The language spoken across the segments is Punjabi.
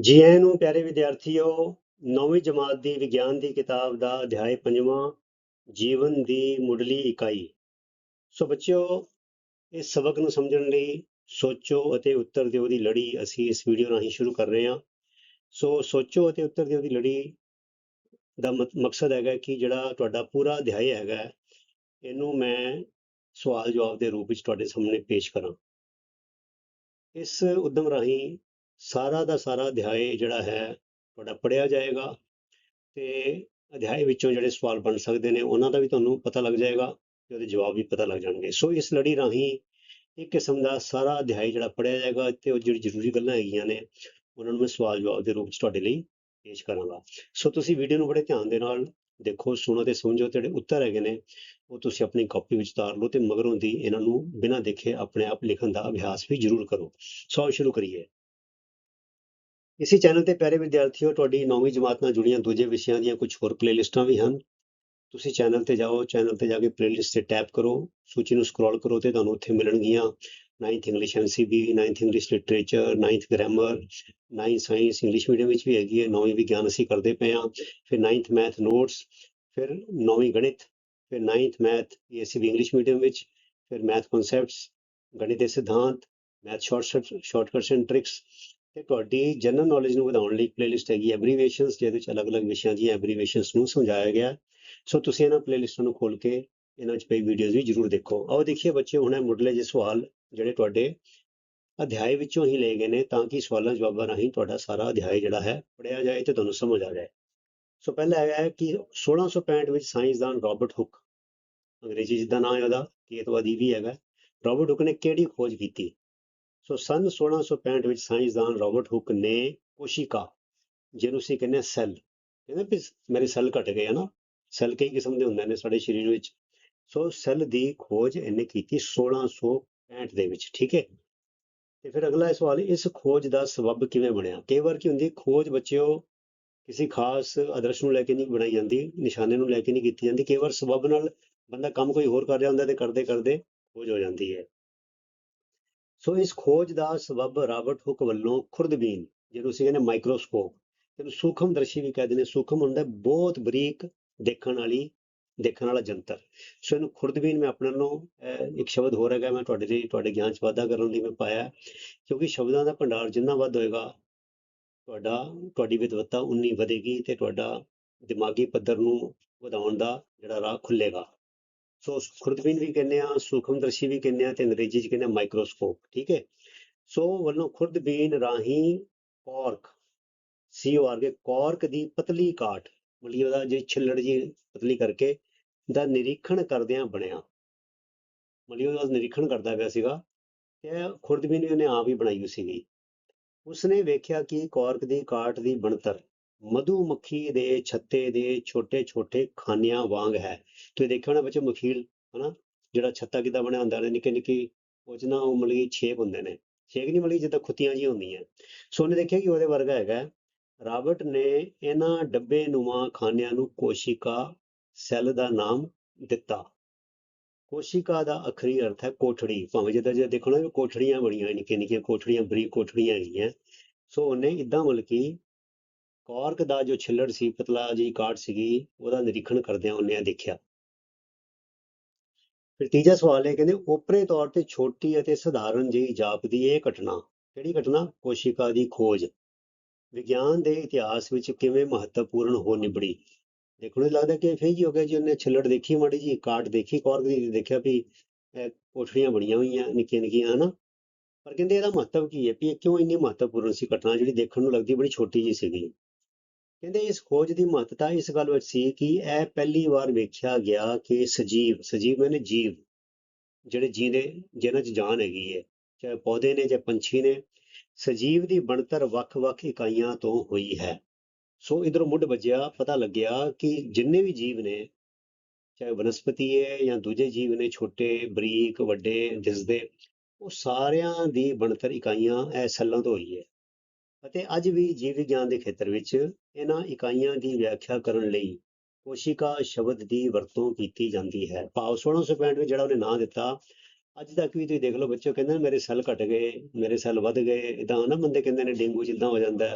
ਜੀ ਆਇਆਂ ਨੂੰ, ਪਿਆਰੇ ਵਿਦਿਆਰਥੀਓ, ਨੌਵੀਂ ਜਮਾਤ ਦੀ ਵਿਗਿਆਨ ਦੀ ਕਿਤਾਬ ਦਾ ਅਧਿਆਇ ਪੰਜਵਾਂ, ਜੀਵਨ ਦੀ ਮੁੱਢਲੀ ਇਕਾਈ। ਸੋ ਬੱਚਿਓ, ਇਸ ਸਬਕ ਨੂੰ ਸਮਝਣ ਲਈ ਸੋਚੋ ਅਤੇ ਉੱਤਰ ਦਿਓ ਦੀ ਲੜੀ ਅਸੀਂ ਇਸ ਵੀਡੀਓ ਰਾਹੀਂ ਸ਼ੁਰੂ ਕਰ ਰਹੇ ਹਾਂ। ਸੋ ਸੋਚੋ ਅਤੇ ਉੱਤਰ ਦਿਓ ਦੀ ਲੜੀ ਦਾ ਮਤ- ਮਕਸਦ ਹੈਗਾ ਕਿ ਜਿਹੜਾ ਤੁਹਾਡਾ ਪੂਰਾ ਅਧਿਆਇ ਹੈਗਾ, ਇਹਨੂੰ ਮੈਂ ਸਵਾਲ ਜਵਾਬ ਦੇ ਰੂਪ ਵਿੱਚ ਤੁਹਾਡੇ ਸਾਹਮਣੇ ਪੇਸ਼ ਕਰਾਂ। ਇਸ ਉਦਮ ਰਾਹੀਂ ਸਾਰਾ ਦਾ ਸਾਰਾ ਅਧਿਆਇ ਜਿਹੜਾ ਹੈ, ਤੁਹਾਡਾ ਪੜਿਆ ਜਾਏਗਾ ਤੇ ਅਧਿਆਇ ਵਿੱਚੋਂ ਜਿਹੜੇ ਸਵਾਲ ਬਣ ਸਕਦੇ ਨੇ, ਉਹਨਾਂ ਦਾ ਵੀ ਤੁਹਾਨੂੰ ਪਤਾ ਲੱਗ ਜਾਏਗਾ ਤੇ ਉਹਦੇ ਜਵਾਬ ਵੀ ਪਤਾ ਲੱਗ ਜਾਣਗੇ। ਸੋ ਇਸ ਲੜੀ ਰਾਹੀਂ ਇੱਕ ਕਿਸਮ ਦਾ ਸਾਰਾ ਅਧਿਆਇ ਜਿਹੜਾ ਪੜਿਆ ਜਾਏਗਾ ਤੇ ਉਹ ਜਿਹੜੀ ਜ਼ਰੂਰੀ ਗੱਲਾਂ ਹੈਗੀਆਂ ਨੇ, ਉਹਨਾਂ ਨੂੰ ਮੈਂ ਸਵਾਲ ਜਵਾਬ ਦੇ ਰੂਪ ਵਿੱਚ ਤੁਹਾਡੇ ਲਈ ਪੇਸ਼ ਕਰਾਂਗਾ। ਸੋ ਤੁਸੀਂ ਵੀਡੀਓ ਨੂੰ ਬੜੇ ਧਿਆਨ ਦੇ ਨਾਲ ਦੇਖੋ, ਸੁਣੋ ਤੇ ਸਮਝੋ ਤੇ ਜਿਹੜੇ ਉੱਤਰ ਹੈਗੇ ਨੇ, ਉਹ ਤੁਸੀਂ ਆਪਣੀ ਕਾਪੀ ਵਿੱਚ ਉਤਾਰ ਲਓ ਤੇ ਮਗਰੋਂ ਦੀ ਇਹਨਾਂ ਨੂੰ ਬਿਨਾਂ ਦੇਖੇ ਆਪਣੇ ਆਪ ਲਿਖਣ ਦਾ ਅਭਿਆਸ ਵੀ ਜ਼ਰੂਰ ਕਰੋ। ਸੋ ਸ਼ੁਰੂ ਕਰੀਏ। ਇਸੇ ਚੈਨਲ ਤੇ ਪਿਆਰੇ ਵਿਦਿਆਰਥੀਓ, ਤੁਹਾਡੀ ਨੌਵੀਂ ਜਮਾਤ ਨਾਲ ਜੁੜੀਆਂ ਦੂਜੇ ਵਿਸ਼ਿਆਂ ਦੀਆਂ ਕੁਝ ਹੋਰ ਪਲੇਲਿਸਟਾਂ ਵੀ ਹਨ। ਤੁਸੀਂ ਚੈਨਲ ਤੇ ਜਾਓ, ਚੈਨਲ ਤੇ ਜਾ ਕੇ ਪਲੇਲਿਸਟ ਤੇ ਟੈਪ ਕਰੋ, ਸੂਚੀ ਨੂੰ ਸਕਰੋਲ ਕਰੋ ਤੇ ਤੁਹਾਨੂੰ ਉੱਥੇ ਮਿਲਣਗੀਆਂ। 9th English NCB 9th English literature 9th grammar 9th science English medium ਵਿੱਚ ਵੀ ਹੈਗੀ ਹੈ। 9ਵੀਂ ਵਿਗਿਆਨ ਅਸੀਂ ਕਰਦੇ ਪਏ ਹਾਂ। ਫਿਰ 9th ਮੈਥ ਨੋਟਸ ਫਿਰ 9ਵੀਂ ਗਣਿਤ, ਫਿਰ 9th math ACB English medium ਵਿੱਚ, ਫਿਰ ਮੈਥ ਕਨਸੈਪਟਸ ਗਣਿਤ ਦੇ ਸਿਧਾਂਤ math short shortcuts and tricks ਤੇ ਤੁਹਾਡੀ ਜਨਰਲ ਨੌਲੇਜ ਨੂੰ ਵਧਾਉਣ ਲਈ ਪਲੇਲਿਸਟ ਹੈਗੀ ਐਬਰੀਵੇਸ਼ਨਸ ਜਿਹਦੇ ਵਿੱਚ ਅਲੱਗ-ਅਲੱਗ ਵਿਸ਼ਿਆਂ ਦੀਆਂ ਐਬਰੀਵੇਸ਼ਨਸ ਨੂੰ ਸਮਝਾਇਆ ਗਿਆ। ਸੋ ਤੁਸੀਂ ਇਹਨਾਂ ਪਲੇਲਿਸਟਾਂ ਨੂੰ ਖੋਲ ਕੇ ਇਹਨਾਂ ਵਿੱਚ ਪਈ ਵੀਡੀਓਜ਼ ਵੀ ਜ਼ਰੂਰ ਦੇਖੋ। ਆਓ ਦੇਖੀਏ ਬੱਚੇ ਹੁਣ ਮੁੱਢਲੇ ਜੇ ਸਵਾਲ ਜਿਹੜੇ ਤੁਹਾਡੇ ਅਧਿਆਇ ਵਿੱਚੋਂ ਹੀ ਲਏ ਗਏ ਨੇ, ਤਾਂ ਕਿ ਸਵਾਲਾਂ ਜਵਾਬਾਂ ਰਾਹੀਂ ਤੁਹਾਡਾ ਸਾਰਾ ਅਧਿਆਇ ਜਿਹੜਾ ਹੈ ਪੜਿਆ ਜਾਏ ਤੇ ਤੁਹਾਨੂੰ ਸਮਝ ਆ ਜਾਏ। ਸੋ ਪਹਿਲਾ ਹੈਗਾ ਹੈ ਕਿ 1665 ਵਿੱਚ ਸਾਇੰਸਦਾਨ ਰਾਬਰਟ ਹੁੱਕ, ਅੰਗਰੇਜ਼ੀ ਜਿੱਦਾਂ ਨਾਂ ਹੈ ਉਹਦਾ, ਕੇਤਵਾਦੀ ਵੀ ਹੈਗਾ, ਰਾਬਰਟ ਹੁੱਕ ਨੇ ਕਿਹੜੀ ਖੋਜ ਕੀਤੀ? ਸੋ ਸਨ 1665 ਵਿੱਚ ਸਾਇੰਸਦਾਨ ਰਾਬਰਟ ਹੁੱਕ ਨੇ ਕੋਸ਼ਿਕਾ, ਜਿਹਨੂੰ ਅਸੀਂ ਕਹਿੰਦੇ ਹਾਂ ਸੈੱਲ, ਕਹਿੰਦੇ ਵੀ ਮੇਰੇ ਸੈੱਲ ਘਟ ਗਏ ਹਨਾ ਸੈੱਲ ਕਈ ਕਿਸਮ ਦੇ ਹੁੰਦੇ ਨੇ ਸਾਡੇ ਸਰੀਰ ਵਿੱਚ, ਸੋ ਸੈੱਲ ਦੀ ਖੋਜ ਇਹਨੇ ਕੀਤੀ 1665 ਦੇ ਵਿੱਚ, ਠੀਕ ਹੈ? ਤੇ ਫਿਰ ਅਗਲਾ ਸਵਾਲ, ਇਸ ਖੋਜ ਦਾ ਸਬਬ ਕਿਵੇਂ ਬਣਿਆ? ਕਈ ਵਾਰ ਕੀ ਹੁੰਦੀ, ਖੋਜ ਬੱਚਿਓ ਕਿਸੇ ਖਾਸ ਆਦਰਸ਼ ਨੂੰ ਲੈ ਕੇ ਨਹੀਂ ਬਣਾਈ ਜਾਂਦੀ, ਨਿਸ਼ਾਨੇ ਨੂੰ ਲੈ ਕੇ ਨਹੀਂ ਕੀਤੀ ਜਾਂਦੀ, ਕਈ ਵਾਰ ਸਬਬ ਨਾਲ ਬੰਦਾ ਕੰਮ ਕੋਈ ਹੋਰ ਕਰ ਰਿਹਾ ਹੁੰਦਾ ਤੇ ਕਰਦੇ ਕਰਦੇ ਖੋਜ ਹੋ ਜਾਂਦੀ ਹੈ। ਸੋ ਇਸ ਖੋਜ ਦਾ ਸਬਬ ਰਾਬਰਟ ਹੁੱਕ ਵੱਲੋਂ ਖੁਰਦਬੀਨ ਜਿਹਨੂੰ ਅਸੀਂ ਕਹਿੰਦੇ ਮਾਈਕਰੋਸਕੋਪ, ਇਹਨੂੰ ਸੂਖਮਦਰਸ਼ੀ ਵੀ ਕਹਿੰਦੇ ਨੇ। ਸੂਖਮ ਹੁੰਦਾ ਬਹੁਤ ਬਰੀਕ ਦੇਖਣ ਵਾਲੀ, ਦੇਖਣ ਵਾਲਾ ਜੰਤਰ। ਸੋ ਇਹਨੂੰ ਖੁਰਦਬੀਨ ਮੈਂ ਆਪਣੇ ਨੂੰ ਇੱਕ ਸ਼ਬਦ ਹੋਰ ਹੈਗਾ, ਮੈਂ ਤੁਹਾਡੇ ਲਈ, ਤੁਹਾਡੇ ਗਿਆਨ ਚ ਵਾਧਾ ਕਰਨ ਲਈ ਮੈਂ ਪਾਇਆ ਕਿਉਂਕਿ ਸ਼ਬਦਾਂ ਦਾ ਭੰਡਾਰ ਜਿੰਨਾ ਵੱਧ ਹੋਏਗਾ, ਤੁਹਾਡਾ, ਤੁਹਾਡੀ ਵਿਦਵਤਾ ਉਨੀ ਵਧੇਗੀ ਤੇ ਤੁਹਾਡਾ ਦਿਮਾਗੀ ਪੱਧਰ ਨੂੰ ਵਧਾਉਣ ਦਾ ਜਿਹੜਾ ਰਾਹ ਖੁੱਲੇਗਾ ਸੋ ਖੁਰਦਬੀਨ ਵੀ ਕਹਿੰਦੇ ਆ, ਸੂਖਮਦਰਸ਼ੀ ਵੀ ਕਹਿੰਦੇ ਆ ਤੇ ਅੰਗਰੇਜ਼ੀ ਚ ਕਹਿੰਦੇ ਆ ਮਾਈਕਰੋਸਕੋਪ ਠੀਕ ਹੈ। ਸੋ ਵੱਲੋਂ ਖੁਰਦਬੀਨ ਰਾਹੀਂ ਕੌਰਕ ਸੀ ਉਹ ਆਰ ਕੇ ਕੌਰਕ ਦੀ ਪਤਲੀ ਕਾਟ, ਮਤਲਬ ਉਹਦਾ ਜੇ ਛਿੱਲੜ ਜੀ ਪਤਲੀ ਕਰਕੇ ਦਾ ਨਿਰੀਖਣ ਕਰਦਿਆਂ ਬਣਿਆ। ਮਤਲਬ ਉਹਦਾ ਨਿਰੀਖਣ ਕਰਦਾ ਪਿਆ ਸੀਗਾ ਤੇ ਖੁਰਦਬੀਨ ਵੀ ਉਹਨੇ ਆਪ ਹੀ ਬਣਾਈ ਹੋਈ ਸੀਗੀ। ਉਸਨੇ ਵੇਖਿਆ ਕਿ ਕੌਰਕ ਦੀ ਕਾਟ ਦੀ ਬਣਤਰ ਮਧੂਮੱਖੀ ਦੇ ਛੱਤੇ ਦੇ ਛੋਟੇ-ਛੋਟੇ ਖਾਨਿਆਂ ਵਾਂਗ ਹੈ। ਤੁਸੀਂ ਦੇਖਿਆ ਹੋਣਾ ਬੱਚੇ ਮਖੀਰ ਹਨਾ? ਜਿਹੜਾ ਛੱਤਾ ਕਿੱਦਾਂ ਬਣਿਆ ਹੁੰਦਾ ਨੇ, ਨਿੱਕੇ ਨਿੱਕੀ ਉਹ 'ਚ ਨਾ ਉਹ ਮਤਲਬ ਕਿ ਛੇਕ ਹੁੰਦੇ ਨੇ। ਛੇਕ ਨੀ ਮਤਲਬ ਕਿ ਜਿੱਦਾਂ ਖੁੱਤੀਆਂ ਜਿਹੀਆਂ ਹੁੰਦੀਆਂ। ਸੋ ਉਹਨੇ ਦੇਖਿਆ ਕਿ ਉਹਦੇ ਵਰਗਾ ਹੈਗਾ। ਰਾਬਰਟ ਨੇ ਇਹਨਾਂ ਡੱਬੇ ਨੁਮਾ ਖਾਨਿਆਂ ਨੂੰ ਕੋਸ਼ਿਕਾ ਸੈੱਲ ਦਾ ਨਾਮ ਦਿੱਤਾ। ਕੋਸ਼ਿਕਾ ਦਾ ਅਖਰੀ ਅਰਥ ਹੈ ਕੋਠੜੀ। ਭਾਵੇਂ ਜਿੱਦਾਂ ਜੇ ਦੇਖੋ ਨਾ ਕੋਠੜੀਆਂ ਬਣੀਆਂ ਨਿੱਕੀਆਂ ਨਿੱਕੀਆਂ ਕੋਠੜੀਆਂ, ਬਰੀਕ ਕੋਠੜੀਆਂ ਹੈਗੀਆਂ। ਸੋ ਉਹਨੇ ਇਦਾਂ ਮਤਲਬ ਕਿ ਕੌਰਕ ਦਾ ਜੋ ਛਿੱਲੜ ਸੀ, ਪਤਲਾ ਜਿਹੀ ਕਾਟ ਸੀਗੀ, ਉਹਦਾ ਨਿਰੀਖਣ ਕਰਦਿਆਂ ਉਹਨੇ ਦੇਖਿਆ। ਫਿਰ ਤੀਜਾ ਸਵਾਲ ਹੈ ਕਹਿੰਦੇ ਓਪਰੇ ਤੌਰ ਤੇ ਛੋਟੀ ਅਤੇ ਸਧਾਰਨ ਜਿਹੀ ਜਾਪਦੀ ਇਹ ਘਟਨਾ, ਕਿਹੜੀ ਘਟਨਾ? ਕੋਸ਼ਿਕਾ ਦੀ ਖੋਜ। ਵਿਗਿਆਨ ਦੇ ਇਤਿਹਾਸ ਵਿੱਚ ਕਿਵੇਂ ਮਹੱਤਵਪੂਰਨ ਹੋ ਨਿਬੜੀ? ਦੇਖਣ ਨੂੰ ਲੱਗਦਾ ਕਿ ਫੇਰ ਹੀ ਹੋ ਗਿਆ ਜੀ, ਉਹਨੇ ਛਿੱਲੜ ਦੇਖੀ ਮਾੜੀ ਜੀ ਕਾਟ ਦੇਖੀ ਕੌਰਕ ਦੀ ਦੇਖਿਆ ਵੀ ਇਹ ਕੋਠੜੀਆਂ ਬਣੀਆਂ ਹੋਈਆਂ, ਨਿੱਕੀਆਂ ਨਿੱਕੀਆਂ, ਹਨਾ? ਪਰ ਕਹਿੰਦੇ ਇਹਦਾ ਮਹੱਤਵ ਕੀ ਹੈ? ਵੀ ਇਹ ਕਿਉਂ ਇੰਨੀ ਮਹੱਤਵਪੂਰਨ ਸੀ ਘਟਨਾ ਜਿਹੜੀ ਦੇਖਣ ਨੂੰ ਲੱਗਦੀ ਬੜੀ ਛੋਟੀ ਜੀ ਸੀਗੀ? ਕਹਿੰਦੇ ਇਸ ਖੋਜ ਦੀ ਮਹੱਤਤਾ ਇਸ ਗੱਲ ਵਿੱਚ ਸੀ ਕਿ ਇਹ ਪਹਿਲੀ ਵਾਰ ਵੇਖਿਆ ਗਿਆ ਕਿ ਸਜੀਵ ਸਜੀਵ ਮੈਨੇ ਜੀਵ, ਜਿਹੜੇ ਜੀਂਦੇ ਜਿਹਨਾਂ 'ਚ ਜਾਨ ਹੈਗੀ ਹੈ, ਚਾਹੇ ਪੌਦੇ ਨੇ ਜਾਂ ਪੰਛੀ ਨੇ, ਸਜੀਵ ਦੀ ਬਣਤਰ ਵੱਖ-ਵੱਖ ਇਕਾਈਆਂ ਤੋਂ ਹੋਈ ਹੈ। ਸੋ ਇਧਰੋਂ ਮੁੱਢ ਵੱਜਿਆ, ਪਤਾ ਲੱਗਿਆ ਕਿ ਜਿੰਨੇ ਵੀ ਜੀਵ ਨੇ, ਚਾਹੇ ਵਨਸਪਤੀ ਹੈ ਜਾਂ ਦੂਜੇ ਜੀਵ ਨੇ, ਛੋਟੇ, ਬਰੀਕ, ਵੱਡੇ, ਦਿਸਦੇ, ਉਹ ਸਾਰਿਆਂ ਦੀ ਬਣਤਰ ਇਕਾਈਆਂ ਇਹ ਸੈੱਲਾਂ ਤੋਂ ਹੋਈ ਹੈ। ਅਤੇ ਅੱਜ ਵੀ ਜੀਵ ਵਿਗਿਆਨ ਦੇ ਖੇਤਰ ਵਿੱਚ ਇਹਨਾਂ ਇਕਾਈਆਂ ਦੀ ਵਿਆਖਿਆ ਕਰਨ ਲਈ ਕੋਸ਼ਿਕਾ ਸ਼ਬਦ ਦੀ ਵਰਤੋਂ ਕੀਤੀ ਜਾਂਦੀ ਹੈ। ਭਾਵ 1665 ਵਿੱਚ ਜਿਹੜਾ ਉਹਨੇ ਨਾਂ ਦਿੱਤਾ, ਅੱਜ ਤੱਕ ਵੀ ਤੁਸੀਂ ਦੇਖ ਲਓ ਬੱਚਿਓ, ਕਹਿੰਦੇ ਨੇ ਮੇਰੇ ਸੈੱਲ ਘਟ ਗਏ, ਮੇਰੇ ਸੈੱਲ ਵੱਧ ਗਏ ਇਦਾਂ ਨਾ ਬੰਦੇ ਕਹਿੰਦੇ ਨੇ ਡੇਂਗੂ ਜਿੱਦਾਂ ਹੋ ਜਾਂਦਾ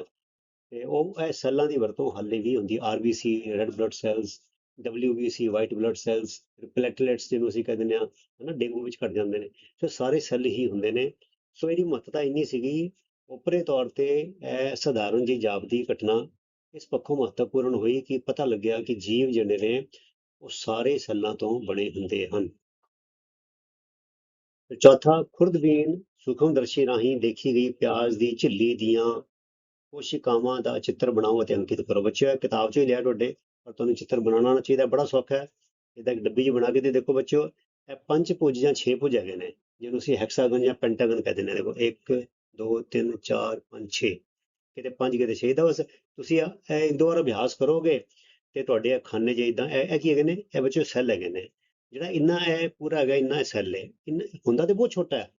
ਤੇ ਉਹ, ਇਹ ਸੈੱਲਾਂ ਦੀ ਵਰਤੋਂ ਹਾਲੇ ਵੀ ਹੁੰਦੀ RBC red blood cells WBC white blood cells platelets ਜਿਹਨੂੰ ਅਸੀਂ ਕਹਿੰਦੇ ਨੇ ਹਨਾ, ਡੇਂਗੂ ਵਿੱਚ ਘਟ ਜਾਂਦੇ ਨੇ। ਸੋ ਸਾਰੇ ਸੈੱਲ ਹੀ ਹੁੰਦੇ ਨੇ। ਸੋ ਇਹਦੀ ਮਹੱਤਤਾ ਇੰਨੀ ਸੀਗੀ ਉਪਰੇ ਤੌਰ ਤੇ ਇਹ ਸਧਾਰਨ ਜੀ ਜਾਪਦੀ ਘਟਨਾ ਇਸ ਪੱਖੋਂ ਮਹੱਤਵਪੂਰਨ ਹੋਈ ਕਿ ਪਤਾ ਲੱਗਿਆ ਕਿ ਜੀਵ ਜਿਹੜੇ ਨੇ, ਉਹ ਸਾਰੇ ਸੈੱਲਾਂ ਤੋਂ ਬਣੇ ਹੁੰਦੇ ਹਨ। ਚੌਥਾ, ਖੁਰਦਬੀਨ ਸੂਖਮਦਰਸ਼ੀ ਰਾਹੀਂ ਦੇਖੀ ਗਈ ਪਿਆਜ਼ ਦੀ ਝਿੱਲੀ ਦੀਆਂ ਕੋਸ਼ਿਕਾਵਾਂ ਦਾ ਚਿੱਤਰ ਬਣਾਓ ਅਤੇ ਅੰਕਿਤ ਕਰੋ। ਬੱਚਿਓ, ਇਹ ਕਿਤਾਬ 'ਚੋਂ ਹੀ ਲਿਆ ਤੁਹਾਡੇ, ਪਰ ਤੁਹਾਨੂੰ ਚਿੱਤਰ ਬਣਾਉਣਾ ਆਉਣਾ ਚਾਹੀਦਾ, ਬੜਾ ਸੌਖਾ ਹੈ। ਇਹਦਾ ਇੱਕ ਡੱਬੀ 'ਚ ਬਣਾ ਕੇ ਤੇ ਦੇਖੋ ਬੱਚਿਓ। ਇਹ ਪੰਜ ਭੁਜ ਜਾਂ ਛੇ ਭੁਜ ਹੈਗੇ ਨੇ, ਜਿਹਨੂੰ ਅਸੀਂ ਹੈਕਸਾਗਨ ਜਾਂ ਪੈਂਟਾਗਨ ਕਹਿੰਦੇ ਨੇ। ਦੇਖੋ 1 2 3 4 5 6 ਕਿਤੇ 5 ਕਿਤੇ 6 ਦਾ ਬਸ ਤੁਸੀਂ ਇਹ ਇੱਕ ਦੋ ਵਾਰ ਅਭਿਆਸ ਕਰੋਗੇ ਤੇ ਤੁਹਾਡੇ ਇਹ ਖਾਨੇ ਜੇ ਇਦਾਂ ਇਹ ਇਹ ਕੀ ਹੈਗੇ ਨੇ ਇਹ ਬੱਚੇ ਸੈੱਲ ਹੈਗੇ ਨੇ। ਜਿਹੜਾ ਇੰਨਾ ਇਹ ਪੂਰਾ ਹੈਗਾ, ਇੰਨਾ ਸੈੱਲ ਹੈ। ਹੁੰਦਾ ਤੇ ਬਹੁਤ ਛੋਟਾ ਹੈ।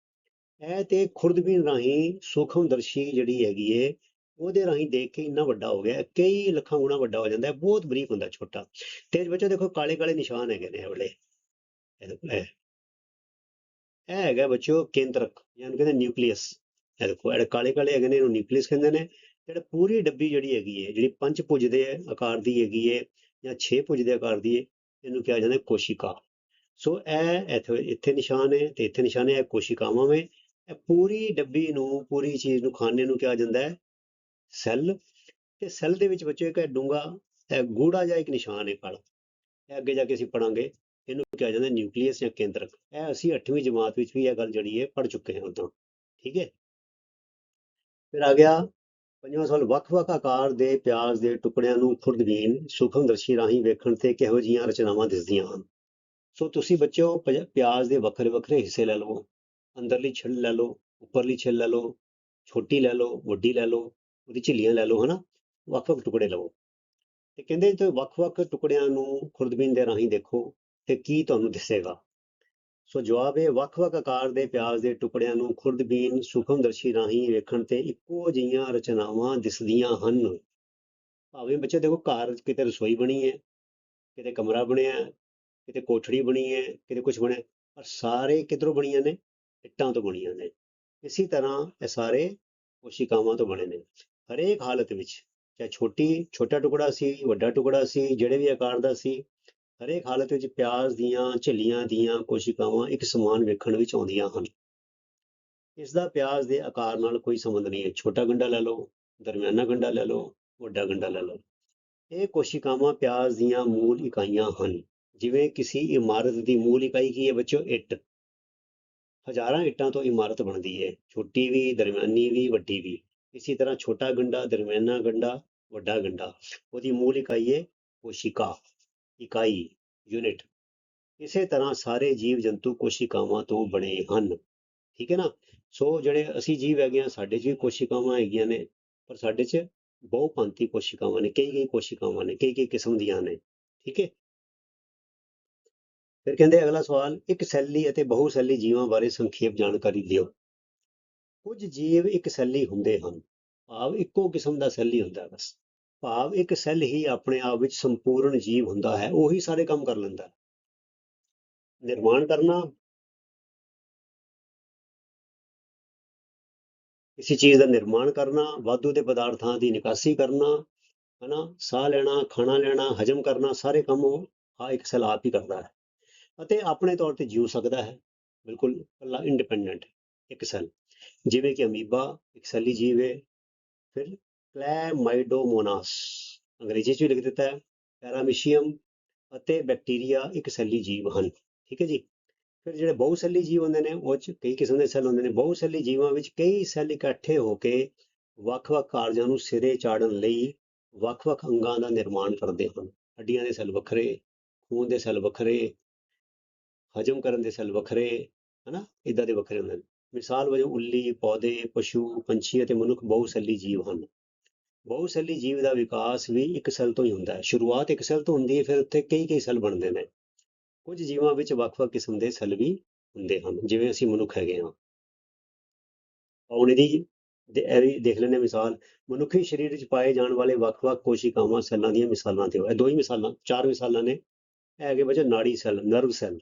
ਇਹ ਤੇ ਖੁਰਦਬੀਨ ਰਾਹੀਂ ਸੂਖਮਦਰਸ਼ੀ ਜਿਹੜੀ ਹੈਗੀ ਏ, ਉਹਦੇ ਰਾਹੀਂ ਦੇਖ ਕੇ ਇੰਨਾ ਵੱਡਾ ਹੋ ਗਿਆ, ਕਈ ਲੱਖਾਂ ਗੁਣਾ ਵੱਡਾ ਹੋ ਜਾਂਦਾ ਹੈ ਬਹੁਤ ਬਰੀਕ ਹੁੰਦਾ ਛੋਟਾ। ਤੇ ਬੱਚੇ ਦੇਖੋ ਕਾਲੇ ਕਾਲੇ ਨਿਸ਼ਾਨ ਹੈਗੇ ਨੇ ਇਹ ਵਾਲੇ। ਇਹ ਇਹ। ਇਹ ਹੈਗਾ ਬੱਚੋ ਕੇਂਦਰਕ, ਯਾਨੀ ਕਹਿੰਦੇ ਨਿਊਕਲੀਅਸ। ਇਹ ਦੇਖੋ, ਇਹ ਕਾਲੇ ਕਾਲੇ ਹੈਗੇ ਨੇ, ਇਹਨੂੰ ਨਿਊਕਲੀਅਸ ਕਹਿੰਦੇ ਨੇ। ਜਿਹੜੇ ਪੂਰੀ ਡੱਬੀ ਜਿਹੜੀ ਹੈਗੀ ਹੈ, ਜਿਹੜੀ ਪੰਜ ਭੁਜ ਦੇ ਆਕਾਰ ਦੀ ਹੈਗੀ ਹੈ, ਜਾਂ ਛੇ ਭੁਜ ਦੇ ਆਕਾਰ ਦੀ ਹੈ, ਇਹਨੂੰ ਕਿਹਾ ਜਾਂਦਾ ਹੈ ਕੋਸ਼ਿਕਾ। ਸੋ ਇਹ ਇੱਥੇ ਇੱਥੇ ਨਿਸ਼ਾਨ ਹੈ ਤੇ ਇੱਥੇ ਨਿਸ਼ਾਨ ਹੈ, ਇਹ ਕੋਸ਼ਿਕਾਵਾਂ ਵਿੱਚ ਇਹ ਪੂਰੀ ਡੱਬੀ ਨੂੰ, ਪੂਰੀ ਚੀਜ਼ ਨੂੰ ਖਾਣੇ ਨੂੰ ਕਿਹਾ ਜਾਂਦਾ ਹੈ, ਸੈੱਲ। ਤੇ ਸੈੱਲ ਦੇ ਵਿੱਚ ਬੱਚੋ ਇੱਕ ਡੂੰਗਾ ਇਹ ਗੂੜਾ ਜਿਹਾ ਇੱਕ ਨਿਸ਼ਾਨ ਹੈ ਕਾਲਾ। ਇਹ ਅੱਗੇ ਜਾ ਕੇ ਅਸੀਂ ਪੜਾਂਗੇ ਇਹਨੂੰ ਕਿਹਾ ਜਾਂਦਾ ਨਿਊਕਲੀਅਸ ਜਾਂ ਕੇਂਦਰਕ। ਇਹ ਅਸੀਂ 8ਵੀਂ ਜਮਾਤ ਵਿੱਚ ਵੀ ਇਹ ਗੱਲ ਜਿਹੜੀ ਹੈ ਪੜ ਚੁੱਕੇ ਹਾਂ ਉਦੋਂ ਠੀਕ ਹੈ? ਫਿਰ ਆ ਗਿਆ ਪੰਜਵਾਂ ਸਵਾਲ ਵੱਖ-ਵੱਖ ਆਕਾਰ ਦੇ ਪਿਆਜ਼ ਦੇ ਟੁਕੜਿਆਂ ਨੂੰ ਖੁਰਦਬੀਨ ਸੂਖਮਦਰਸ਼ੀ ਰਾਹੀਂ ਵੇਖਣ ਤੇ ਕਿਹੋ ਜਿਹੀਆਂ ਰਚਨਾਵਾਂ ਦਿਸਦੀਆਂ ਹਨ। ਸੋ ਤੁਸੀਂ ਬੱਚਿਓ ਪ- ਪਿਆਜ਼ ਦੇ ਵੱਖਰੇ ਵੱਖਰੇ ਹਿੱਸੇ ਲੈ ਲਵੋ ਅੰਦਰਲੀ ਛਿੱਲ ਲੈ ਲਓ, ਉੱਪਰਲੀ ਛਿੱਲ ਲੈ ਲਓ, ਛੋਟੀ ਲੈ ਲਓ, ਵੱਡੀ ਲੈ ਲਓ, ਉਹਦੀ ਝਿੱਲੀਆਂ ਲੈ ਲਓ, ਹਨਾ? ਵੱਖ-ਵੱਖ ਟੁਕੜੇ ਲਵੋ ਤੇ ਕਹਿੰਦੇ ਤੇ ਵੱਖ-ਵੱਖ ਟੁਕੜਿਆਂ ਨੂੰ ਖੁਰਦਬੀਨ ਦੇ ਰਾਹੀਂ ਦੇਖੋ, ਤੇ ਕੀ ਤੁਹਾਨੂੰ ਦਿਸੇਗਾ? ਸੋ ਜਵਾਬ ਇਹ ਵੱਖ-ਵੱਖ ਆਕਾਰ ਦੇ ਪਿਆਜ਼ ਦੇ ਟੁਕੜਿਆਂ ਨੂੰ ਖੁਰਦਬੀਨ ਸੂਖਮਦਰਸ਼ੀ ਰਾਹੀਂ ਵੇਖਣ ਤੇ ਇੱਕੋ ਜਿਹੀਆਂ ਰਚਨਾਵਾਂ ਦਿਸਦੀਆਂ ਹਨ। ਭਾਵੇਂ ਬੱਚੇ ਦੇਖੋ ਘਰ ਕਿਤੇ ਰਸੋਈ ਬਣੀ ਹੈ, ਕਿਤੇ ਕਮਰਾ ਬਣਿਆ, ਕਿਤੇ ਕੋਠੜੀ ਬਣੀ ਹੈ, ਕਿਤੇ ਕੁਝ ਬਣਿਆ, ਪਰ ਸਾਰੇ ਕਿਧਰੋਂ ਬਣੀਆਂ ਨੇ? ਇੱਟਾਂ ਤੋਂ ਬਣੀਆਂ ਨੇ। ਇਸੇ ਤਰ੍ਹਾਂ ਇਹ ਸਾਰੇ ਕੋਸ਼ਿਕਾਵਾਂ ਤੋਂ ਬਣੇ ਨੇ। ਹਰੇਕ ਹਾਲਤ ਵਿੱਚ, ਚਾਹੇ ਛੋਟੀ, ਛੋਟਾ ਟੁਕੜਾ ਸੀ, ਵੱਡਾ ਟੁਕੜਾ ਸੀ, ਜਿਹੜੇ ਵੀ ਆਕਾਰ ਦਾ ਸੀ ਹਰੇਕ ਹਾਲਤ ਵਿੱਚ ਪਿਆਜ਼ ਦੀਆਂ, ਝਿੱਲੀਆਂ ਦੀਆਂ ਕੋਸ਼ਿਕਾਵਾਂ ਇੱਕ ਸਮਾਨ ਵੇਖਣ ਵਿੱਚ ਆਉਂਦੀਆਂ ਹਨ। ਇਸ ਦਾ ਪਿਆਜ਼ ਦੇ ਆਕਾਰ ਨਾਲ ਕੋਈ ਸੰਬੰਧ ਨਹੀਂ ਹੈ। ਛੋਟਾ ਗੰਡਾ ਲੈ ਲਓ, ਦਰਮਿਆਨਾ ਗੰਡਾ ਲੈ ਲਓ, ਵੱਡਾ ਗੰਡਾ ਲੈ ਲਓ। ਇਹ ਕੋਸ਼ਿਕਾਵਾਂ ਪਿਆਜ਼ ਦੀਆਂ ਮੂਲ ਇਕਾਈਆਂ ਹਨ। ਜਿਵੇਂ ਕਿਸੇ ਇਮਾਰਤ ਦੀ ਮੂਲ ਇਕਾਈ ਕੀ ਹੈ ਬੱਚਿਓ? ਇੱਟ। ਹਜ਼ਾਰਾਂ ਇੱਟਾਂ ਤੋਂ ਇਮਾਰਤ ਬਣਦੀ ਹੈ। ਛੋਟੀ ਵੀ, ਦਰਮਿਆਨੀ ਵੀ, ਵੱਡੀ ਵੀ। ਇਸੇ ਤਰ੍ਹਾਂ ਛੋਟਾ ਗੰਡਾ ਦਰਮਿਆਨਾ ਗੰਡਾ ਵੱਡਾ ਗੰਡਾ ਉਹਦੀ ਮੂਲ ਇਕਾਈ ਹੈ ਕੋਸ਼ਿਕਾ। ਇਕਾਈ ਯੂਨਿਟ ਇਸੇ ਤਰ੍ਹਾਂ ਸਾਰੇ ਜੀਵ ਜੰਤੂ ਕੋਸ਼ਿਕਾਵਾਂ ਤੋਂ ਬਣੇ ਹਨ। ਠੀਕ ਹੈ ਨਾ? ਸੋ ਜਿਹੜੇ ਅਸੀਂ ਜੀਵ ਹੈਗੇ ਆ ਸਾਡੇ 'ਚ ਵੀ ਕੋਸ਼ਿਕਾਵਾਂ ਹੈਗੀਆਂ ਨੇ, ਪਰ ਸਾਡੇ 'ਚ ਬਹੁਪੰਤੀ ਕੋਸ਼ਿਕਾਵਾਂ ਨੇ ਕਈ ਕਈ ਕੋਸ਼ਿਕਾਵਾਂ ਨੇ ਕਈ ਕਈ ਕਿਸਮ ਦੀਆਂ ਨੇ। ਠੀਕ ਹੈ? ਫਿਰ ਕਹਿੰਦੇ ਅਗਲਾ ਸਵਾਲ, ਇੱਕ ਸੈਲੀ ਅਤੇ ਬਹੁ ਸੈਲੀ ਜੀਵਾਂ ਬਾਰੇ ਸੰਖੇਪ ਜਾਣਕਾਰੀ ਦਿਓ। ਕੁਝ ਜੀਵ ਇੱਕ ਸੈਲੀ ਹੁੰਦੇ ਹਨ, ਭਾਵ ਇੱਕੋ ਕਿਸਮ ਦਾ ਸੈਲੀ ਹੁੰਦਾ ਬਸ। ਭਾਵ ਇੱਕ ਸੈੱਲ ਹੀ ਆਪਣੇ ਆਪ ਵਿੱਚ ਸੰਪੂਰਨ ਜੀਵ ਹੁੰਦਾ ਹੈ, ਉਹੀ ਸਾਰੇ ਕੰਮ ਕਰ ਲੈਂਦਾ ਹੈ। ਨਿਰਮਾਣ ਕਰਨਾ ਕਿਸੇ ਚੀਜ਼ ਦਾ ਨਿਰਮਾਣ ਕਰਨਾ, ਵਾਧੂ ਦੇ ਪਦਾਰਥਾਂ ਦੀ ਨਿਕਾਸੀ ਕਰਨਾ, ਹਨਾ, ਸਾਹ ਲੈਣਾ, ਖਾਣਾ ਲੈਣਾ, ਹਜਮ ਕਰਨਾ, ਸਾਰੇ ਕੰਮ ਉਹ ਆ ਇੱਕ ਸੈੱਲ ਆਪ ਹੀ ਕਰਦਾ ਹੈ। ਅਤੇ ਆਪਣੇ ਤੌਰ ਤੇ ਜੀਉ ਸਕਦਾ ਹੈ, ਬਿਲਕੁਲ ਇਕੱਲਾ ਇੰਡੀਪੈਂਡੈਂਟ ਇੱਕ ਸੈੱਲ ਜਿਵੇਂ ਕਿ ਅਮੀਬਾ ਇੱਕ ਸੈੱਲੀ ਜੀਵ ਹੈ, ਫਿਰ ਕਲੈਮਾਈਡੋਮੋਨਾਸ ਅੰਗਰੇਜ਼ੀ 'ਚ ਵੀ ਲਿਖ ਦਿੱਤਾ ਹੈ ਪੈਰਾਮੀਸ਼ੀਅਮ ਅਤੇ ਬੈਕਟੀਰੀਆ ਇੱਕ ਸੈੱਲੀ ਜੀਵ ਹਨ, ਠੀਕ ਹੈ ਜੀ? ਫਿਰ ਜਿਹੜੇ ਬਹੁਸ਼ੈਲੀ ਜੀਵ ਹੁੰਦੇ ਨੇ, ਉਹ 'ਚ ਕਈ ਕਿਸਮ ਦੇ ਸੈੱਲ ਹੁੰਦੇ ਨੇ ਬਹੁਸ਼ੈਲੀ ਜੀਵਾਂ ਵਿੱਚ ਕਈ ਸੈੱਲ ਇਕੱਠੇ ਹੋ ਕੇ ਵੱਖ-ਵੱਖ ਕਾਰਜਾਂ ਨੂੰ ਸਿਰੇ ਚਾੜਨ ਲਈ ਵੱਖ-ਵੱਖ ਅੰਗਾਂ ਦਾ ਨਿਰਮਾਣ ਕਰਦੇ ਹਨ। ਹੱਡੀਆਂ ਦੇ ਸੈੱਲ ਵੱਖਰੇ, ਖੂਨ ਦੇ ਸੈੱਲ ਵੱਖਰੇ, ਹਜਮ ਕਰਨ ਦੇ ਸੈੱਲ ਵੱਖਰੇ, ਹਨਾ? ਇਦਾਂ ਦੇ ਵੱਖਰੇ ਹੁੰਦੇ ਨੇ। ਮਿਸਾਲ ਵਜੋਂ ਉੱਲੀ, ਪੌਦੇ, ਪਸ਼ੂ, ਪੰਛੀ ਅਤੇ ਮਨੁੱਖ ਬਹੁਸ਼ੈਲੀ ਜੀਵ ਹਨ। ਬਹੁਸੈੱਲੀ ਜੀਵ ਦਾ ਵਿਕਾਸ ਵੀ ਇੱਕ ਸੈੱਲ ਤੋਂ ਹੀ ਹੁੰਦਾ ਹੈ। ਸ਼ੁਰੂਆਤ ਇੱਕ ਸੈੱਲ ਤੋਂ ਹੁੰਦੀ ਹੈ, ਫਿਰ ਉੱਥੇ ਕਈ ਕਈ ਸੈੱਲ ਬਣਦੇ ਨੇ। ਕੁਝ ਜੀਵਾਂ ਵਿੱਚ ਵੱਖ-ਵੱਖ ਕਿਸਮ ਦੇ ਸੈੱਲ ਵੀ ਹੁੰਦੇ ਹਨ, ਜਿਵੇਂ ਅਸੀਂ ਮਨੁੱਖ ਹੈਗੇ ਹਾਂ। ਹੁਣ ਇਹਦੀ ਦੇ ਦੇਖ ਲੈਂਦੇ ਹਾਂ ਮਿਸਾਲ, ਮਨੁੱਖੀ ਸਰੀਰ ਵਿੱਚ ਪਾਏ ਜਾਣ ਵਾਲੇ ਵੱਖ-ਵੱਖ ਕੋਸ਼ਿਕਾਵਾਂ ਸੈੱਲਾਂ ਦੀਆਂ ਮਿਸਾਲਾਂ ਤੇ ਇਹ ਦੋ ਹੀ ਮਿਸਾਲਾਂ, ਚਾਰ ਮਿਸਾਲਾਂ ਨੇ। ਇਹ ਹੈਗੇ ਬੱਚੇ ਨਾੜੀ ਸੈੱਲ, ਨਰਵ ਸੈੱਲ।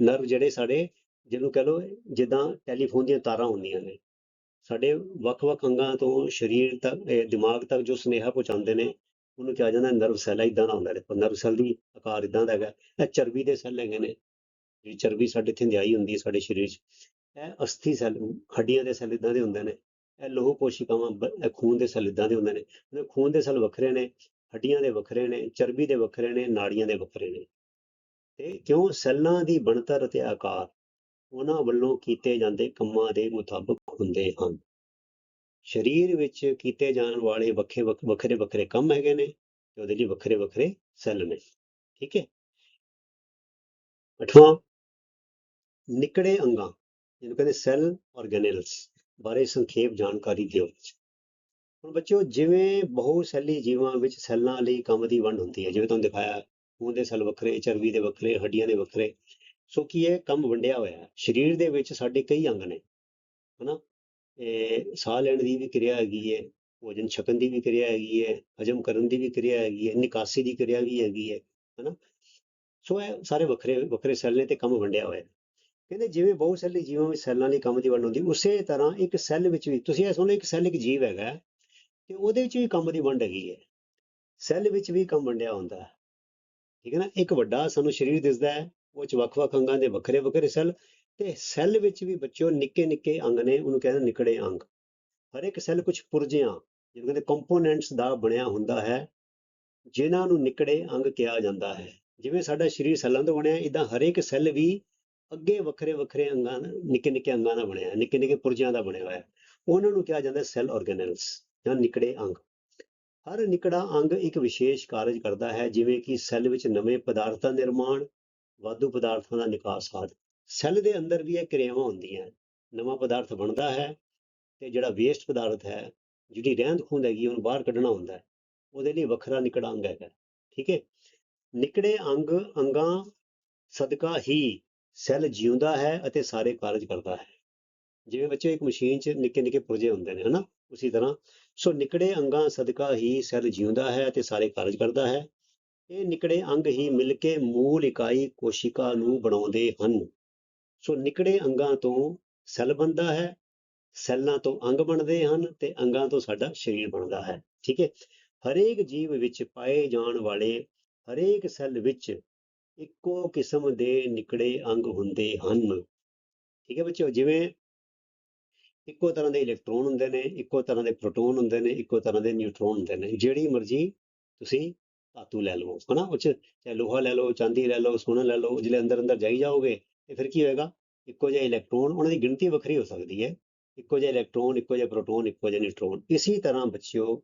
ਨਰਵ ਜਿਹੜੇ ਸਾਡੇ, ਜਿਹਨੂੰ ਕਹ ਲਓ, ਜਿੱਦਾਂ ਟੈਲੀਫੋਨ ਦੀਆਂ ਤਾਰਾਂ ਹੁੰਦੀਆਂ ਨੇ। ਸਾਡੇ ਵੱਖ-ਵੱਖ ਅੰਗਾਂ ਤੋਂ ਸਰੀਰ ਤੱਕ, ਇਹ ਦਿਮਾਗ ਤੱਕ ਜੋ ਸੁਨੇਹਾ ਪਹੁੰਚਾਉਂਦੇ ਨੇ, ਉਹਨੂੰ ਕਿਹਾ ਜਾਂਦਾ ਨਰਵ ਸੈੱਲ ਇਦਾਂ ਦਾ ਹੁੰਦਾ ਦੇਖੋ, ਨਰਵ ਸੈੱਲ ਦੀ ਆਕਾਰ ਇਦਾਂ ਦਾ ਹੈਗਾ, ਇਹ ਚਰਬੀ ਦੇ ਸੈੱਲ ਹੈਗੇ ਨੇ, ਜਿਹੜੀ ਚਰਬੀ ਸਾਡੇ ਥਿੰਦਿਆਈ ਹੁੰਦੀ ਹੈ ਸਾਡੇ ਸਰੀਰ 'ਚ, ਇਹ ਅਸਥੀ ਸੈੱਲ, ਹੱਡੀਆਂ ਦੇ ਸੈੱਲ ਇਦਾਂ ਦੇ ਹੁੰਦੇ ਨੇ, ਇਹ ਲੋਹ ਕੋਸ਼ਿਕਾਵਾਂ, ਬ- ਇਹ ਖੂਨ ਦੇ ਸੈੱਲ ਇਦਾਂ ਦੇ ਹੁੰਦੇ ਨੇ ਮਤਲਬ ਖੂਨ ਦੇ ਸੈੱਲ ਵੱਖਰੇ ਨੇ, ਹੱਡੀਆਂ ਦੇ ਵੱਖਰੇ ਨੇ, ਚਰਬੀ ਦੇ ਵੱਖਰੇ ਨੇ, ਨਾੜੀਆਂ ਦੇ ਵੱਖਰੇ ਨੇ, ਤੇ ਕਿਉਂ ਸੈੱਲਾਂ ਦੀ ਬਣਤਰ ਅਤੇ ਆਕਾਰ? ਉਹਨਾਂ ਵੱਲੋਂ ਕੀਤੇ ਜਾਂਦੇ ਕੰਮਾਂ ਦੇ ਮੁਤਾਬਕ ਹੁੰਦੇ ਹਨ। ਸਰੀਰ ਵਿੱਚ ਕੀਤੇ ਜਾਣ ਵਾਲੇ ਵੱਖੇ ਵੱਖ- ਵੱਖਰੇ ਵੱਖਰੇ ਕੰਮ ਹੈਗੇ ਨੇ ਤੇ ਉਹਦੇ ਲਈ ਵੱਖਰੇ ਵੱਖਰੇ ਸੈੱਲ ਨੇ, ਠੀਕ ਹੈ? ਅਠਵਾਂ, ਨਿਕੜੇ ਅੰਗਾਂ, ਜਿਹਨੂੰ ਕਹਿੰਦੇ ਸੈੱਲ ਆਰਗੇਨਲਸ, ਬਾਰੇ ਸੰਖੇਪ ਜਾਣਕਾਰੀ ਦਿਓ। ਹੁਣ ਬੱਚਿਓ, ਜਿਵੇਂ ਬਹੁ ਸੈਲੀ ਜੀਵਾਂ ਵਿੱਚ ਸੈੱਲਾਂ ਲਈ ਕੰਮ ਦੀ ਵੰਡ ਹੁੰਦੀ ਹੈ, ਜਿਵੇਂ ਤੁਹਾਨੂੰ ਦਿਖਾਇਆ ਖੂਨ ਦੇ ਸੈੱਲ ਵੱਖਰੇ, ਚਰਬੀ ਦੇ ਵੱਖਰੇ, ਹੱਡੀਆਂ ਦੇ ਵੱਖਰੇ ਸੋ ਕੀ ਇਹ ਕੰਮ ਵੰਡਿਆ ਹੋਇਆ ਹੈ? ਸਰੀਰ ਦੇ ਵਿੱਚ ਸਾਡੇ ਕਈ ਅੰਗ ਨੇ ਹਨਾ? ਇਹ ਸਾਹ ਲੈਣ ਦੀ ਵੀ ਕਿਰਿਆ ਹੈਗੀ ਹੈ ਭੋਜਨ ਛਕਣ ਦੀ ਵੀ ਕਿਰਿਆ ਹੈਗੀ ਹੈ ਹਜਮ ਕਰਨ ਦੀ ਵੀ ਕਿਰਿਆ ਹੈਗੀ ਹੈ ਨਿਕਾਸੀ ਦੀ ਕਿਰਿਆ ਵੀ ਹੈਗੀ ਹੈ ਹਨਾ? ਸੋ ਇਹ ਸਾਰੇ ਵੱਖਰੇ ਵੱਖਰੇ ਸੈੱਲ ਨੇ ਤੇ ਕੰਮ ਵੰਡਿਆ ਹੋਇਆ ਹੈ। ਕਹਿੰਦੇ ਜਿਵੇਂ ਬਹੁਤ ਸੈਲੀ ਜੀਵਾਂ ਵਿੱਚ ਸੈੱਲਾਂ ਲਈ ਕੰਮ ਦੀ ਵੰਡ ਹੁੰਦੀ ਉਸੇ ਤਰ੍ਹਾਂ ਇੱਕ ਸੈੱਲ ਵਿੱਚ ਵੀ ਤੁਸੀਂ ਇਹ ਸੁਣੋ ਇੱਕ ਸੈੱਲ ਇੱਕ ਜੀਵ ਹੈਗਾ ਹੈ, ਤੇ ਉਹਦੇ ਵਿੱਚ ਵੀ ਕੰਮ ਦੀ ਵੰਡ ਹੈਗੀ ਹੈ। ਸੈੱਲ ਵਿੱਚ ਵੀ ਕੰਮ ਵੰਡਿਆ ਹੁੰਦਾ ਹੈ ਠੀਕ ਹੈ ਨਾ? ਇੱਕ ਵੱਡਾ ਸਾਨੂੰ ਸਰੀਰ ਦਿਸਦਾ ਹੈ ਉਹ ਚ ਵੱਖ-ਵੱਖ ਅੰਗਾਂ ਦੇ ਵੱਖਰੇ ਵੱਖਰੇ ਸੈੱਲ ਤੇ ਸੈੱਲ ਵਿੱਚ ਵੀ ਬੱਚਿਓ ਨਿੱਕੇ ਨਿੱਕੇ ਅੰਗ ਨੇ, ਉਹਨੂੰ ਕਹਿੰਦੇ ਨਿਕੜੇ ਅੰਗ। ਹਰ ਇੱਕ ਸੈੱਲ ਕੁਝ ਪੁਰਜਿਆਂ, ਜਿਹਨੂੰ ਕਹਿੰਦੇ ਕੰਪੋਨੈਂਟਸ ਦਾ ਬਣਿਆ ਹੁੰਦਾ ਹੈ ਜਿਨ੍ਹਾਂ ਨੂੰ ਨਿਕੜੇ ਅੰਗ ਕਿਹਾ ਜਾਂਦਾ ਹੈ। ਜਿਵੇਂ ਸਾਡਾ ਸਰੀਰ ਸੈੱਲਾਂ ਤੋਂ ਬਣਿਆ ਇਦਾਂ ਹਰੇਕ ਸੈੱਲ ਵੀ ਅੱਗੇ ਵੱਖਰੇ ਵੱਖਰੇ ਅੰਗਾਂ ਨਿੱਕੇ ਨਿੱਕੇ ਅੰਗਾਂ ਦਾ ਬਣਿਆ ਨਿੱਕੇ ਨਿੱਕੇ ਪੁਰਜਿਆਂ ਦਾ ਬਣਿਆ ਹੋਇਆ। ਹੈ ਉਹਨਾਂ ਨੂੰ ਕਿਹਾ ਜਾਂਦਾ ਸੈੱਲ ਆਰਗੇਨਲਸ ਜਾਂ ਨਿਕੜੇ ਅੰਗ। ਹਰ ਨਿਕੜਾ ਅੰਗ ਇੱਕ ਵਿਸ਼ੇਸ਼ ਕਾਰਜ ਕਰਦਾ ਹੈ, ਜਿਵੇਂ ਕਿ ਸੈੱਲ ਵਿੱਚ ਨਵੇਂ ਪਦਾਰਥਾਂ ਦਾ ਨਿਰਮਾਣ ਵਾਧੂ ਪਦਾਰਥਾਂ ਦਾ ਨਿਕਾਸ ਆਦਿ ਸੈੱਲ ਦੇ ਅੰਦਰ ਵੀ ਇਹ ਕਿਰਿਆਵਾਂ ਹੁੰਦੀਆਂ ਨਵਾਂ ਪਦਾਰਥ ਬਣਦਾ ਹੈ ਤੇ ਜਿਹੜਾ ਵੇਸਟ ਪਦਾਰਥ ਹੈ, ਜਿਹੜੀ ਰਹਿੰਦ ਖੂੰਹਦ ਹੈਗੀ, ਉਹਨੂੰ ਬਾਹਰ ਕੱਢਣਾ ਹੁੰਦਾ ਹੈ। ਉਹਦੇ ਲਈ ਵੱਖਰਾ ਨਿਕੜਾ ਅੰਗ ਹੈਗਾ, ਠੀਕ ਹੈ? ਨਿਕੜੇ ਅੰਗ, ਅੰਗਾਂ ਸਦਕਾ ਹੀ ਸੈੱਲ ਜਿਉਂਦਾ ਹੈ ਅਤੇ ਸਾਰੇ ਕਾਰਜ ਕਰਦਾ ਹੈ। ਜਿਵੇਂ ਬੱਚੇ ਇੱਕ ਮਸ਼ੀਨ 'ਚ ਨਿੱਕੇ ਨਿੱਕੇ ਪੁਰਜੇ ਹੁੰਦੇ ਨੇ, ਹਨਾ? ਉਸੇ ਤਰ੍ਹਾਂ। ਸੋ ਨਿਕੜੇ ਅੰਗਾਂ ਸਦਕਾ ਹੀ ਸੈੱਲ ਜਿਉਂਦਾ ਹੈ ਅਤੇ ਸਾਰੇ ਕਾਰਜ ਕਰਦਾ ਹੈ। ਇਹ ਨਿਕੜੇ ਅੰਗ ਹੀ ਮਿਲ ਕੇ ਮੂਲ ਇਕਾਈ ਕੋਸ਼ਿਕਾ ਨੂੰ ਬਣਾਉਂਦੇ ਹਨ। ਸੋ ਨਿਕੜੇ ਅੰਗਾਂ ਤੋਂ ਸੈੱਲ ਬਣਦਾ ਹੈ, ਸੈੱਲਾਂ ਤੋਂ ਅੰਗ ਬਣਦੇ ਹਨ ਤੇ ਅੰਗਾਂ ਤੋਂ ਸਾਡਾ ਸਰੀਰ ਬਣਦਾ ਹੈ, ਠੀਕ ਹੈ? ਹਰੇਕ ਜੀਵ ਵਿੱਚ ਪਾਏ ਜਾਣ ਵਾਲੇ ਹਰੇਕ ਸੈੱਲ ਵਿੱਚ ਇੱਕੋ ਕਿਸਮ ਦੇ ਨਿਕੜੇ ਅੰਗ ਹੁੰਦੇ ਹਨ। ਠੀਕ ਹੈ ਬੱਚਿਓ, ਜਿਵੇਂ ਇੱਕੋ ਤਰ੍ਹਾਂ ਦੇ ਇਲੈਕਟ੍ਰੋਨ ਹੁੰਦੇ ਨੇ, ਇੱਕੋ ਤਰ੍ਹਾਂ ਦੇ ਪ੍ਰੋਟੋਨ ਹੁੰਦੇ ਨੇ, ਇੱਕੋ ਤਰ੍ਹਾਂ ਦੇ ਨਿਊਟਰੋਨ ਹੁੰਦੇ ਨੇ, ਜਿਹੜੀ ਮਰਜ਼ੀ ਤੁਸੀਂ ਧਾਤੂ ਲੈ ਲਓ, ਹਨਾ? ਉਹ 'ਚ ਚਾਹੇ ਲੋਹਾ ਲੈ ਲਓ, ਚਾਂਦੀ ਲੈ ਲਓ, ਸੋਨਾ ਲੈ ਲਓ ਜਿਹੜੇ ਅੰਦਰ ਅੰਦਰ ਜਾਈ ਜਾਓਗੇ ਤੇ ਫਿਰ ਕੀ ਹੋਏਗਾ? ਇੱਕੋ ਜਿਹਾ ਇਲੈਕਟ੍ਰੋਨ ਉਹਨਾਂ ਦੀ ਗਿਣਤੀ ਵੱਖਰੀ ਹੋ ਸਕਦੀ ਹੈ। ਇੱਕੋ ਜਿਹਾ ਇਲੈਕਟ੍ਰੋਨ ਇੱਕੋ ਜਿਹਾ ਪ੍ਰੋਟੋਨ ਇੱਕੋ ਜਿਹਾ ਨਿਊਟਰੋਨ ਇਸੇ ਤਰ੍ਹਾਂ ਬੱਚਿਓ,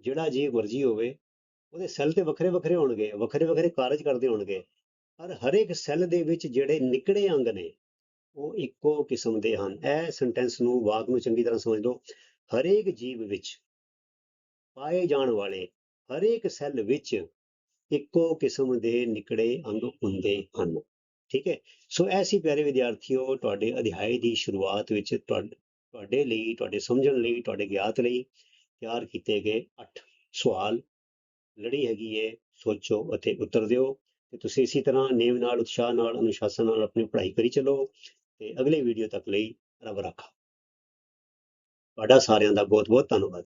ਜਿਹੜਾ ਜੀਵ ਮਰਜ਼ੀ ਹੋਵੇ, ਉਹਦੇ ਸੈੱਲ ਤੇ ਵੱਖਰੇ ਵੱਖਰੇ ਹੋਣਗੇ, ਵੱਖਰੇ ਵੱਖਰੇ ਕਾਰਜ ਕਰਦੇ ਹੋਣਗੇ, ਪਰ ਹਰੇਕ ਸੈੱਲ ਦੇ ਵਿੱਚ ਜਿਹੜੇ ਨਿਕੜੇ ਅੰਗ ਨੇ, ਉਹ ਇੱਕੋ ਕਿਸਮ ਦੇ ਹਨ। ਇਹ ਸੈਂਟੈਂਸ ਨੂੰ ਵਾਕ ਨੂੰ ਚੰਗੀ ਤਰ੍ਹਾਂ ਸਮਝ ਲਓ। ਹਰੇਕ ਜੀਵ ਵਿੱਚ ਪਾਏ ਜਾਣ ਵਾਲੇ ਹਰੇਕ ਸੈੱਲ ਵਿੱਚ ਇੱਕੋ ਕਿਸਮ ਦੇ ਨਿਕੜੇ ਅੰਗ ਹੁੰਦੇ ਹਨ। ਠੀਕ ਹੈ? ਸੋ ਐਸੀ ਪਿਆਰੇ ਵਿਦਿਆਰਥੀਓ, ਤੁਹਾਡੇ ਅਧਿਆਇ ਦੀ ਸ਼ੁਰੂਆਤ ਵਿੱਚ ਤੁਹਾ- ਤੁਹਾਡੇ ਲਈ, ਤੁਹਾਡੇ ਸਮਝਣ ਲਈ, ਤੁਹਾਡੇ ਗਿਆਤ ਲਈ ਤਿਆਰ ਕੀਤੇ ਗਏ 8 ਸਵਾਲ। ਲੜੀ ਹੈਗੀ ਹੈ ਸੋਚੋ ਅਤੇ ਉੱਤਰ ਦਿਓ ਤੇ ਤੁਸੀਂ ਇਸੇ ਤਰ੍ਹਾਂ ਨੇਮ ਨਾਲ, ਉਤਸ਼ਾਹ ਨਾਲ, ਅਨੁਸ਼ਾਸਨ ਨਾਲ ਆਪਣੀ ਪੜ੍ਹਾਈ ਕਰੀ ਚੱਲੋ ਤੇ ਅਗਲੇ ਵੀਡੀਓ ਤੱਕ ਲਈ ਰੱਬ ਰਾਖਾ। ਤੁਹਾਡਾ ਸਾਰਿਆਂ ਦਾ ਬਹੁਤ ਬਹੁਤ ਧੰਨਵਾਦ।